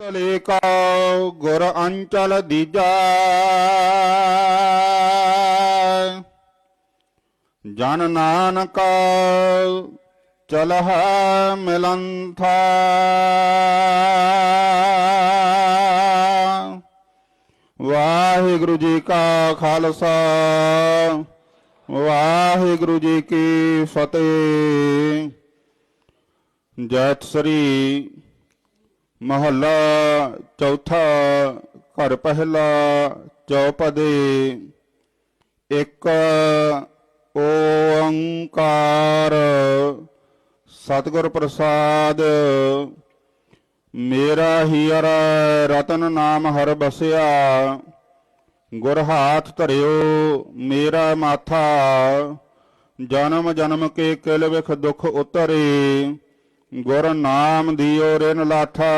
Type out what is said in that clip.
ਤਲੇ ਕਾ ਗੁਰ ਅੰਚਲ ਦੀਜਾ। ਜਨ ਨਾਨਕ ਚਲਹ ਮਿਲੰਥਾ। ਵਾਹਿਗੁਰੂ ਜੀ ਕਾ ਖਾਲਸਾ, ਵਾਹਿਗੁਰੂ ਜੀ ਕੀ ਫਤਿਹ। ਜੈਤ ਸ੍ਰੀ ਮਹੱਲਾ ਚੌਥਾ ਘਰ ਪਹਿਲਾ ਚੌਪਦੇ ਇੱਕ ਓੰਕਾਰ ਸਤਿਗੁਰ ਪ੍ਰਸਾਦ ਮੇਰਾ ਹੀਰ ਰਤਨ ਨਾਮ ਹਰ ਬਸਿਆ ਗੁਰ ਹਾਥ ਧਰਿਓ ਮੇਰਾ ਮਾਥਾ ਜਨਮ ਜਨਮ ਕੇ ਕਿਲ ਵਿਖ ਦੁਖ ਉਤਰੇ ਗੁਰ ਨਾਮ ਦਿਓ ਰਿਨ ਲਾਠਾ।